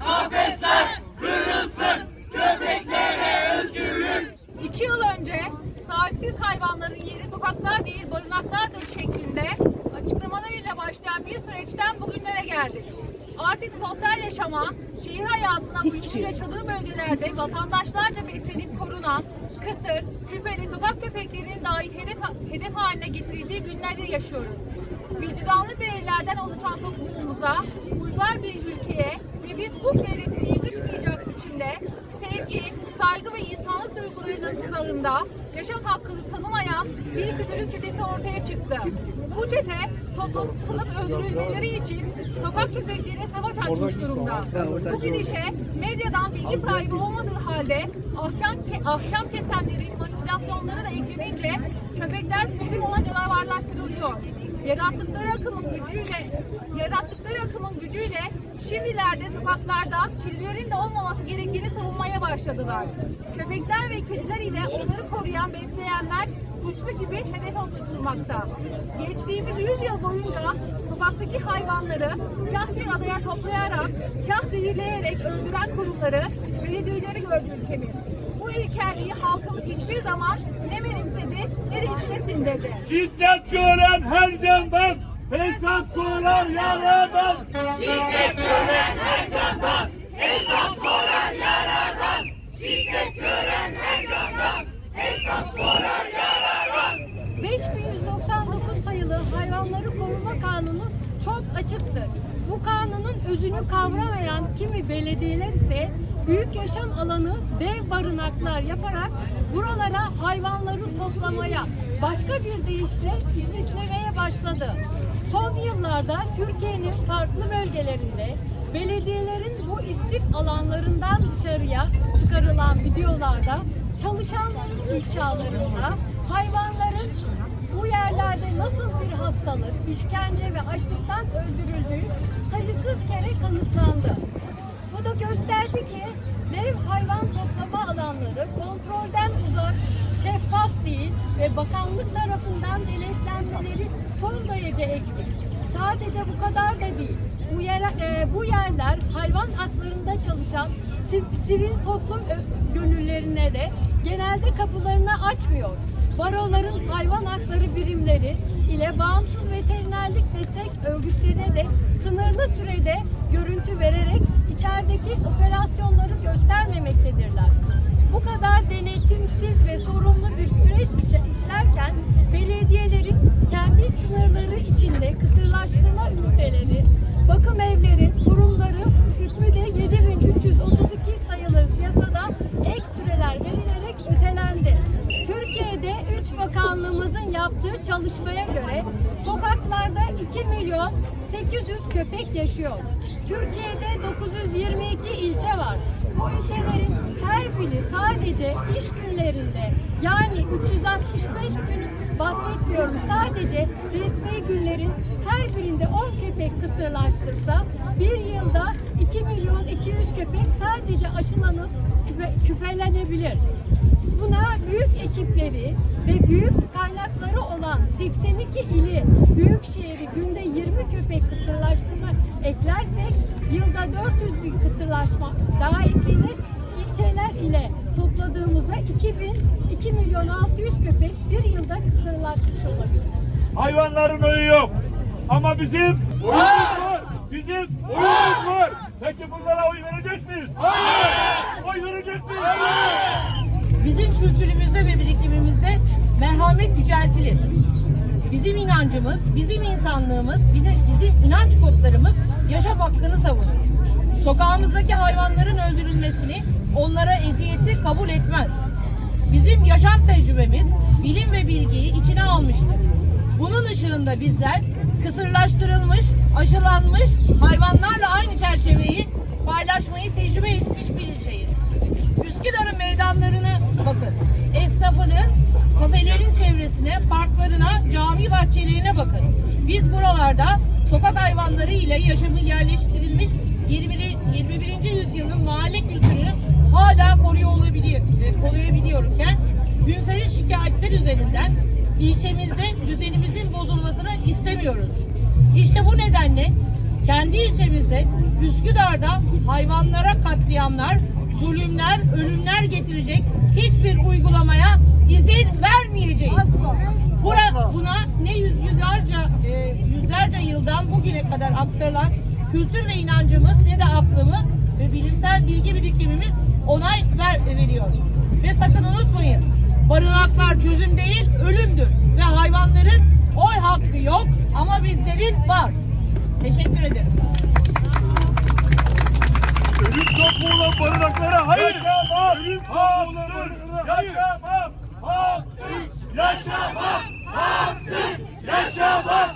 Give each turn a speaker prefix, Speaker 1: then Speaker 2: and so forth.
Speaker 1: Kafesler kırılsın, köpeklere özgürlük.
Speaker 2: İki yıl önce sahipsiz hayvanların yeri sokaklar değil barınaklardır şeklinde açıklamalarıyla başlayan bir süreçten bugünlere geldik. Artık sosyal yaşama, şehir hayatına uygun yaşadığı bölgelerde vatandaşlarca beslenip korunan kısır, küpeli sokak köpeklerinin dahi hedef, hedef haline getirildiği günleri yaşıyoruz. Vicdanlı bireylerden oluşan toplumumuza, uygar bir ülkeye ve bir hukuk devletine yakışmayacak biçimde sevgi, saygı ve insanlık duygularının tuzağında yaşam hakkını tanımayan bir kötülük çetesi ortaya çıktı. Bu çete toplanıp öldürülmeleri için sokak köpekleriyle savaş açmış durumda. Bu gidişe medyadan bilgi sahibi olmadığı halde ahkam, ahkam kesenlerin manipülasyonları da eklenince köpekler sözüm ona canavarlaştırılıyor. Yarattıkları akımın gücüyle, yarattıkları akımın gücüyle şimdilerde sokaklarda kedilerin de olmaması gerektiğini savunmaya başladılar. Köpekler ve kediler ile onları koruyan besleyenler suçlu gibi hedef tutulmakta. Geçtiğimiz 100 yıl boyunca sokaktaki hayvanları kah bir adaya toplayarak, kah zehirleyerek öldüren kurumları, belediyeleri gördü ülkemiz. Bu ilkelliği halkımız hiçbir zaman ne benimsedi ne de içine sindirdi.
Speaker 1: Şiddet gören her candan, hesap sorar yaradan. Şiddet gören her candan, hesap sorar yaradan. Şiddet gören her candan, hesap sorar yaradan.
Speaker 3: 5199 sayılı Hayvanları Koruma Kanunu çok açıktır. Bu kanunun özünü kavramayan kimi belediyeler ise büyük yaşam alanı dev barınaklar yaparak buralara hayvanları toplamaya, başka bir deyişle istiflemeye başladı. Son yıllarda Türkiye'nin farklı bölgelerinde belediyelerin bu istif alanlarından dışarıya çıkarılan videolarda çalışanların ifşalarında hayvanların bu yerlerde nasıl bir hastalık, işkence ve açlıktan öldürüldüğü sayısız kere kanıtlandı. Bu da gösterdi ki dev hayvan toplama alanları kontrolden şeffaf değil ve bakanlık tarafından denetlenmeleri son derece eksik. Sadece bu kadar da değil. Bu, yer, e, bu yerler hayvan haklarında çalışan siv- sivil toplum gönüllerine de genelde kapılarını açmıyor. Baroların hayvan hakları birimleri ile bağımsız veterinerlik meslek örgütlerine de sınırlı sürede görüntü vererek içerideki operasyonları göstermemektedirler. Bu kadar denetimsiz ve sorumlu bir süreç işlerken belediyelerin kendi sınırları içinde kısırlaştırma üniteleri, bakım evleri, kurumları hükmü de 7332 sayılı yasada ek süreler verilerek ötelendi. Türkiye'de 3 bakanlığımızın yaptığı çalışmaya göre sokaklarda 2 milyon 800 köpek yaşıyor. Türkiye'de 922 ilçe var. Bu ilçelerin her biri sadece iş günlerinde yani 365 gün bahsetmiyorum sadece resmi günlerin her birinde 10 köpek kısırlaştırsa bir yılda 2 milyon 200 köpek sadece aşılanıp küpe, küpelenebilir. Buna büyük ekipleri ve büyük kaynakları olan 82 ili, büyük şehri günde 20 köpek kısırlaştırma eklersek yılda 400 bin kısırlaşma daha eklenir. İlçeler ile topladığımızda 2000, 2 milyon 600 köpek bir yılda kısırlaşmış olabilir.
Speaker 1: Hayvanların oyu yok. Ama bizim oyumuz var. Bizim oyumuz var. Peki bunlara oy verecek miyiz? Hayır. Oy verecek miyiz?
Speaker 4: Bizim kültürümüzde ve birikimimizde merhamet yüceltilir. Bizim inancımız, bizim insanlığımız, bizim inanç kodlarımız yaşam hakkını savunur. Sokağımızdaki hayvanların öldürülmesini, onlara eziyeti kabul etmez. Bizim yaşam tecrübemiz bilim ve bilgiyi içine almıştır. Bunun ışığında bizler kısırlaştırılmış, aşılanmış hayvanlarla aynı çerçeveyi paylaşmayı tecrübe etmiş bir ilçeyiz. Üsküdar'ın meydanlarını bakın. Esnafının, kafelerin çevresine, parklarına, cami bahçelerine bakın. Biz buralarda sokak hayvanları ile yaşamı yerleştirilmiş 21. 21. yüzyılın mahalle kültürünü hala koruyor olabiliyor, e, koruyabiliyorken münferit şikayetler üzerinden ilçemizde düzenimizin bozulmasını istemiyoruz. İşte bu nedenle kendi ilçemizde Üsküdar'da hayvanlara katliamlar, zulümler, ölümler getirecek hiçbir uygulamaya izin vermeyeceğiz. Bura, buna ne yüzyıllarca, e, yüzlerce yıldan bugüne kadar aktarılan kültür ve inancımız ne de aklımız ve bilimsel bilgi birikimimiz onay ver, veriyor. Ve sakın unutmayın, barınaklar çözüm değil, ölümdür. Ve hayvanların oy hakkı yok ama bizlerin var. Teşekkür ederim.
Speaker 5: Ölüm olan barınaklara hayır.
Speaker 1: Yaşamak
Speaker 5: Ölüm
Speaker 1: haktır.
Speaker 5: barınaklara hayır.
Speaker 1: Yaşamak haktır. Yaşamak haktır. Yaşamak